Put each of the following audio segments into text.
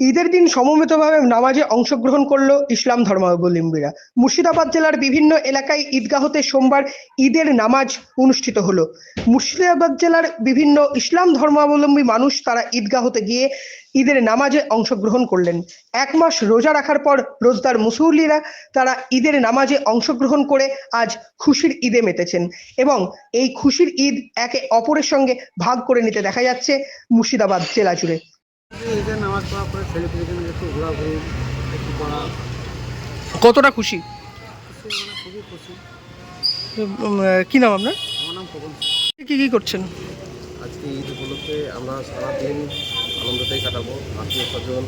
ঈদের দিন সমবেতভাবে নামাজে অংশগ্রহণ করল ইসলাম ধর্মাবলম্বীরা। মুর্শিদাবাদ জেলার বিভিন্ন এলাকায় ঈদগাহতে সোমবার ঈদের নামাজ অনুষ্ঠিত হলো। মুর্শিদাবাদ জেলার বিভিন্ন ইসলাম ধর্মাবলম্বী মানুষ তারা ঈদগাহতে গিয়ে ঈদের নামাজে অংশগ্রহণ করলেন। এক মাস রোজা রাখার পর রোজদার মুসল্লিরা তারা ঈদের নামাজে অংশগ্রহণ করে আজ খুশির ঈদে মেতেছেন এবং এই খুশির ঈদ একে অপরের সঙ্গে ভাগ করে নিতে দেখা যাচ্ছে মুর্শিদাবাদ জেলা জুড়ে। নামাজ পড়ার পরে ছেলে পেলেদের একটু ঘোরাঘুরি একটু পড়া কতটা খুশি? খুশি মানে খুবই খুশি উম, আহ, কি নাম আপনার? আমার নাম পবন কি কি করছেন? আজকে ঈদ উপলক্ষে আমরা সারাদিন আনন্দতেই কাটাবো। আত্মীয় স্বজন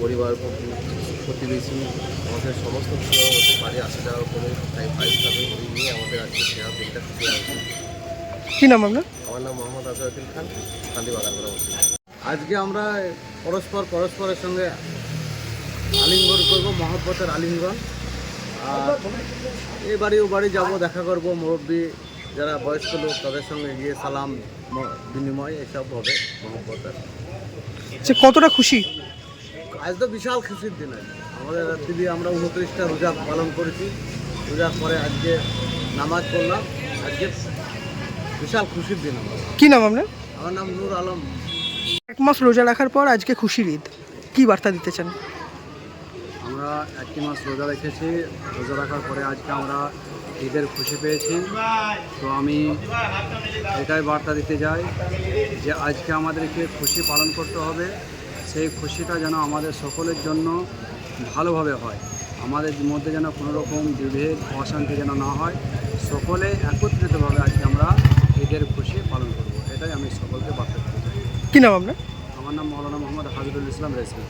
পরিবার প্রতি- প্রতিবেশী আমাদের সমস্ত কিছু পারে আশি টাকা করে তাই প্রাইস থাকবে এই নিয়ে আমাদের আজকে সেরা দিনটা খুশি লাগছে কি নাম আপনার? আমার নাম মোহাম্মদ আজহারুদ্দিন খান কান্দিবাগান করা আজকে আমরা পরস্পর পরস্পরের সঙ্গে আলিঙ্গন করব মহব্বতের আলিঙ্গন। আর এই বাড়ি ও বাড়ি যাব দেখা করব মুরব্বী যারা বয়স্ক লোক তাদের সঙ্গে গিয়ে সালাম বিনিময় এসব হবে মহব্বতের। সে কতটা খুশি? আজ তো বিশাল খুশির দিন আজ আমাদের দিদি আমরা উনত্রিশটা রোজা পালন করেছি। রোজার পরে আজকে নামাজ পড়লাম। আজকে বিশাল খুশির দিন আমার কি নাম আপনার? আমার নাম নূর আলম। এক মাস রোজা রাখার পর আজকে খুশির ঈদ। কি বার্তা দিতে চান? আমরা একটি মাস রোজা রেখেছি। রোজা রাখার পরে আজকে আমরা ঈদের খুশি পেয়েছি। তো আমি এটাই বার্তা দিতে যাই যে আজকে আমাদেরকে খুশি পালন করতে হবে। সেই খুশিটা যেন আমাদের সকলের জন্য ভালোভাবে হয়। আমাদের মধ্যে যেন কোনো রকম বিভেদ, অশান্তি যেন না হয়। সকলে একত্রিতভাবে আজকে আমরা ঈদের খুশি পালন করব এটাই আমি সকলকে বার্তা দিতে চাই কি নাম আপনার? আমার নাম মৌলানা মোহাম্মদ হাবিবুল ইসলাম রেসমি